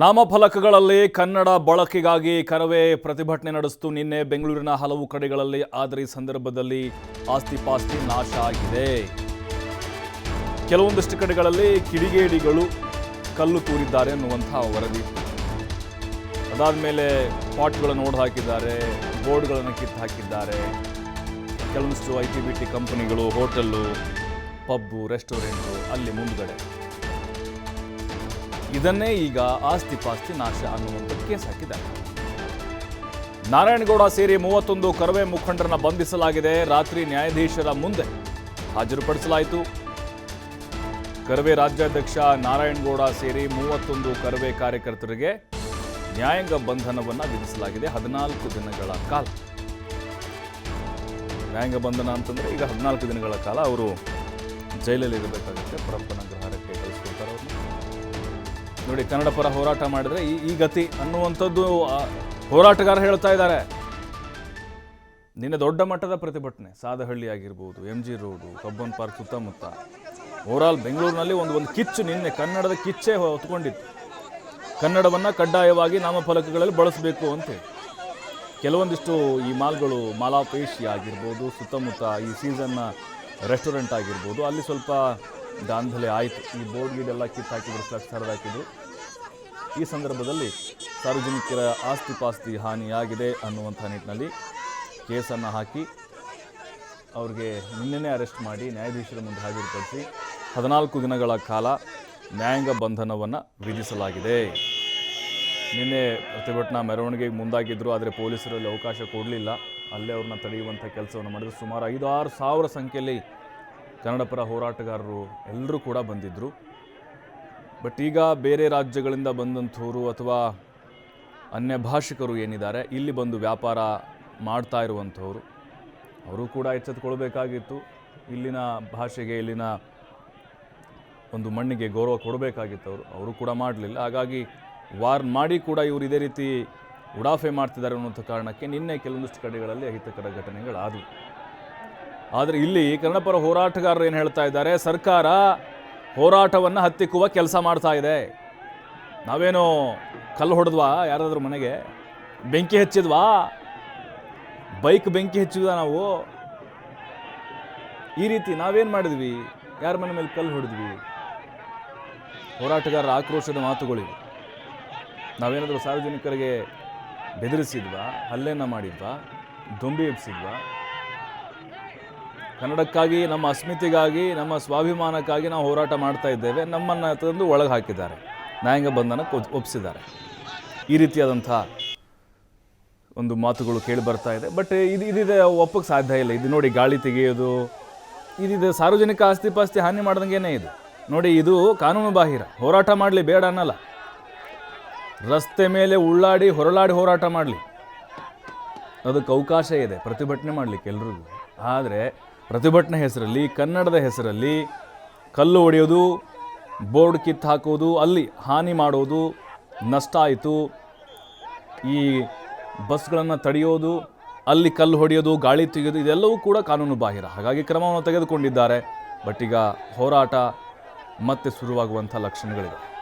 ನಾಮಫಲಕಗಳಲ್ಲಿ ಕನ್ನಡ ಬಳಕೆಗಾಗಿ ಕರವೇ ಪ್ರತಿಭಟನೆ ನಡೆಸಿತು ನಿನ್ನೆ ಬೆಂಗಳೂರಿನ ಹಲವು ಕಡೆಗಳಲ್ಲಿ, ಆದರೆ ಈ ಸಂದರ್ಭದಲ್ಲಿ ಆಸ್ತಿ ಪಾಸ್ತಿ ನಾಶ ಆಗಿದೆ. ಕೆಲವೊಂದಿಷ್ಟು ಕಡೆಗಳಲ್ಲಿ ಕಿಡಿಗೇಡಿಗಳು ಕಲ್ಲು ತೂರಿದ್ದಾರೆ ಅನ್ನುವಂತಹ ವರದಿ. ಅದಾದ ಮೇಲೆ ಪಾಟ್ಗಳನ್ನು ಓಡ್ ಹಾಕಿದ್ದಾರೆ, ಬೋರ್ಡ್ಗಳನ್ನು ಕಿತ್ತು ಹಾಕಿದ್ದಾರೆ. ಕೆಲವೊಂದಿಷ್ಟು ಐ ಟಿ ಬಿ ಟಿ ಕಂಪನಿಗಳು, ಹೋಟೆಲ್ಲು, ಪಬ್ಬು, ರೆಸ್ಟೋರೆಂಟು, ಅಲ್ಲಿ ಮುಂದ್ಗಡೆ. ಇದನ್ನೇ ಈಗ ಆಸ್ತಿ ಪಾಸ್ತಿ ನಾಶ ಅನ್ನುವಂಥ ಕೇಸ್ ಹಾಕಿದ್ದಾರೆ. ನಾರಾಯಣಗೌಡ ಸೇರಿ ಮೂವತ್ತೊಂದು ಕರವೇ ಮುಖಂಡರನ್ನ ಬಂಧಿಸಲಾಗಿದೆ. ರಾತ್ರಿ ನ್ಯಾಯಾಧೀಶರ ಮುಂದೆ ಹಾಜರುಪಡಿಸಲಾಯಿತು. ಕರವೇ ರಾಜ್ಯಾಧ್ಯಕ್ಷ ನಾರಾಯಣಗೌಡ ಸೇರಿ ಮೂವತ್ತೊಂದು ಕರವೇ ಕಾರ್ಯಕರ್ತರಿಗೆ ನ್ಯಾಯಾಂಗ ಬಂಧನವನ್ನು ವಿಧಿಸಲಾಗಿದೆ ಹದಿನಾಲ್ಕು ದಿನಗಳ ಕಾಲ. ನ್ಯಾಯಾಂಗ ಬಂಧನ ಅಂತಂದ್ರೆ ಈಗ ಹದಿನಾಲ್ಕು ದಿನಗಳ ಕಾಲ ಅವರು ಜೈಲಲ್ಲಿ ಇರಬೇಕಾಗುತ್ತೆ ಪರಪ್ಪನ ಗ್ರಹಾರಕ್ಕೆ ಕಳಿಸ್ಕೊಡ್ತಾರೆ ಅವ್ರನ್ನ ನೋಡಿ ಕನ್ನಡ ಪರ ಹೋರಾಟ ಮಾಡಿದ್ರೆ ಈ ಗತಿ ಅನ್ನುವಂಥದ್ದು ಹೋರಾಟಗಾರ ಹೇಳ್ತಾ ಇದ್ದಾರೆ. ನಿನ್ನೆ ದೊಡ್ಡ ಮಟ್ಟದ ಪ್ರತಿಭಟನೆ ಸಾದಹಳ್ಳಿ ಆಗಿರ್ಬೋದು M G road, Cubbon park ಸುತ್ತಮುತ್ತ. ಓವರಾಲ್ ಬೆಂಗಳೂರಿನಲ್ಲಿ ಒಂದು ಒಂದು ಕಿಚ್ಚು ನಿನ್ನೆ ಕನ್ನಡದ ಕಿಚ್ಚೆ ಹೊತ್ಕೊಂಡಿತ್ತು. ಕನ್ನಡವನ್ನು ಕಡ್ಡಾಯವಾಗಿ ನಾಮಫಲಕಗಳಲ್ಲಿ ಬಳಸಬೇಕು ಅಂತೇಳಿ ಕೆಲವೊಂದಿಷ್ಟು ಈ ಮಾಲ್ಗಳು ಮಾಲಾಪೇಶಿ ಆಗಿರ್ಬೋದು ಸುತ್ತಮುತ್ತ ಈ ಸೀಸನ್ನ ರೆಸ್ಟೋರೆಂಟ್ ಆಗಿರ್ಬೋದು, ಅಲ್ಲಿ ಸ್ವಲ್ಪ ದಾಂಧಲೆ ಆಯಿತು. ಈ ಬೋರ್ಡ್ ಗೀಡೆಲ್ಲ ಕಿತ್ತು ಹಾಕಿದ್ರು ಫ್ಲಕ್ಸ್ ಹರಿದು ಹಾಕಿದ್ರು. ಈ ಸಂದರ್ಭದಲ್ಲಿ ಸಾರ್ವಜನಿಕರ ಆಸ್ತಿ ಪಾಸ್ತಿ ಹಾನಿಯಾಗಿದೆ ಅನ್ನುವಂಥ ನಿಟ್ಟಿನಲ್ಲಿ ಕೇಸನ್ನು ಹಾಕಿ ಅವ್ರಿಗೆ ನಿನ್ನೆ ಅರೆಸ್ಟ್ ಮಾಡಿ ನ್ಯಾಯಾಧೀಶರ ಮುಂದೆ ಹಾಜರುಪಡಿಸಿ ಹದಿನಾಲ್ಕು ದಿನಗಳ ಕಾಲ ನ್ಯಾಯಾಂಗ ಬಂಧನವನ್ನು ವಿಧಿಸಲಾಗಿದೆ. ನಿನ್ನೆ ಪ್ರತಿಭಟನಾ ಮೆರವಣಿಗೆಗೆ ಮುಂದಾಗಿದ್ದರು ಆದರೆ ಪೊಲೀಸರಲ್ಲಿ ಅವಕಾಶ ಕೊಡಲಿಲ್ಲ. ಅಲ್ಲೇ ಅವ್ರನ್ನ ತಡೆಯುವಂಥ ಕೆಲಸವನ್ನು ಮಾಡಿದ್ರು. ಸುಮಾರು ಐದಾರು ಸಾವಿರ ಸಂಖ್ಯೆಯಲ್ಲಿ ಕನ್ನಡ ಪರ ಹೋರಾಟಗಾರರು ಎಲ್ಲರೂ ಕೂಡ ಬಂದಿದ್ದರು ಬಟ್ ಈಗ ಬೇರೆ ರಾಜ್ಯಗಳಿಂದ ಬಂದಂಥವರು ಅಥವಾ ಅನ್ಯ ಭಾಷಿಕರು ಏನಿದ್ದಾರೆ, ಇಲ್ಲಿ ಬಂದು ವ್ಯಾಪಾರ ಮಾಡ್ತಾ ಇರುವಂಥವ್ರು, ಅವರು ಕೂಡ ಎಚ್ಚೆತ್ತುಕೊಳ್ಬೇಕಾಗಿತ್ತು. ಇಲ್ಲಿನ ಭಾಷೆಗೆ, ಇಲ್ಲಿನ ಒಂದು ಮಣ್ಣಿಗೆ ಗೌರವ ಕೊಡಬೇಕಾಗಿತ್ತು ಅವರು ಅವರು ಕೂಡ ಮಾಡಲಿಲ್ಲ. ಹಾಗಾಗಿ ವಾರ್ನ್ ಮಾಡಿ ಕೂಡ ಇವರು ಇದೇ ರೀತಿ ಉಡಾಫೆ ಮಾಡ್ತಿದ್ದಾರೆ ಅನ್ನುವಂಥ ಕಾರಣಕ್ಕೆ ನಿನ್ನೆ ಕೆಲವೊಂದಿಷ್ಟು ಕಡೆಗಳಲ್ಲಿ ಅಹಿತಕರ ಘಟನೆಗಳಾದವು. ಆದರೆ ಇಲ್ಲಿ ಕನ್ನಡಪರ ಹೋರಾಟಗಾರರು ಏನು ಹೇಳ್ತಾ ಇದ್ದಾರೆ? ಸರ್ಕಾರ ಹೋರಾಟವನ್ನು ಹತ್ತಿಕ್ಕುವ ಕೆಲಸ ಮಾಡ್ತಾ ಇದೆ. ನಾವೇನೋ ಕಲ್ಲು ಹೊಡೆದ್ವಾ ಯಾರಾದರೂ ಮನೆಗೆ? ಬೆಂಕಿ ಹಚ್ಚಿದ್ವಾ? ಬೈಕ್ ಬೆಂಕಿ ಹಚ್ಚಿದ್ವಾ ನಾವು? ಈ ರೀತಿ ನಾವೇನು ಮಾಡಿದ್ವಿ? ಯಾರ ಮನೆ ಮೇಲೆ ಕಲ್ಲು ಹೊಡೆದ್ವಿ? ಹೋರಾಟಗಾರರ ಆಕ್ರೋಶದ ಮಾತುಗಳಿವೆ. ನಾವೇನಾದರೂ ಸಾರ್ವಜನಿಕರಿಗೆ ಬೆದರಿಸಿದ್ವಾ? ಹಲ್ಲೆನ ಮಾಡಿದ್ವಾ? ದೊಂಬಿ ಎಬ್ಸಿದ್ವಾ? ಕನ್ನಡಕ್ಕಾಗಿ, ನಮ್ಮ ಅಸ್ಮಿತೆಗಾಗಿ, ನಮ್ಮ ಸ್ವಾಭಿಮಾನಕ್ಕಾಗಿ ನಾವು ಹೋರಾಟ ಮಾಡ್ತಾ ಇದ್ದೇವೆ. ನಮ್ಮನ್ನು ತಂದು ಒಳಗೆ ಹಾಕಿದ್ದಾರೆ. ನ್ಯಾಯಾಂಗ ಬಂಧನಕ್ಕೆ ಒಪ್- ಒಪ್ಪಿಸಿದ್ದಾರೆ ಈ ರೀತಿಯಾದಂಥ ಒಂದು ಮಾತುಗಳು ಕೇಳಿ ಬರ್ತಾ ಇದೆ. ಬಟ್ ಇದು, ಇದಿದೆ ಒಪ್ಪಕ್ಕೆ ಸಾಧ್ಯ ಇಲ್ಲ. ಇದು ನೋಡಿ ಗಾಳಿ ತೆಗೆಯೋದು, ಇದಿದೆ ಸಾರ್ವಜನಿಕ ಆಸ್ತಿ ಪಾಸ್ತಿ ಹಾನಿ ಮಾಡ್ದಂಗೆನೇ ಇದು. ನೋಡಿ ಇದು ಕಾನೂನು ಬಾಹಿರ. ಹೋರಾಟ ಮಾಡಲಿ, ಬೇಡ ಅನ್ನಲ್ಲ. ರಸ್ತೆ ಮೇಲೆ ಉಳ್ಳಾಡಿ, ಹೊರಳಾಡಿ ಹೋರಾಟ ಮಾಡಲಿ. ಅದಕ್ಕೆ ಅವಕಾಶ ಇದೆ. ಪ್ರತಿಭಟನೆ ಮಾಡಲಿಕ್ಕೆ ಎಲ್ರಿಗೂ. ಆದರೆ ಪ್ರತಿಭಟನೆ ಹೆಸರಲ್ಲಿ, ಕನ್ನಡದ ಹೆಸರಲ್ಲಿ ಕಲ್ಲು ಹೊಡೆಯೋದು, ಬೋರ್ಡ್ ಕಿತ್ತು ಹಾಕೋದು, ಅಲ್ಲಿ ಹಾನಿ ಮಾಡೋದು, ನಷ್ಟ ಆಯಿತು. ಈ ಬಸ್ಗಳನ್ನು ತಡೆಯೋದು, ಅಲ್ಲಿ ಕಲ್ಲು ಹೊಡೆಯೋದು, ಗಾಳಿ ತೆಗೆಯೋದು, ಇದೆಲ್ಲವೂ ಕೂಡ ಕಾನೂನು ಬಾಹಿರ. ಹಾಗಾಗಿ ಕ್ರಮವನ್ನು ತೆಗೆದುಕೊಂಡಿದ್ದಾರೆ. ಬಟ್ ಈಗ ಹೋರಾಟ ಮತ್ತೆ ಶುರುವಾಗುವಂಥ ಲಕ್ಷಣಗಳಿವೆ.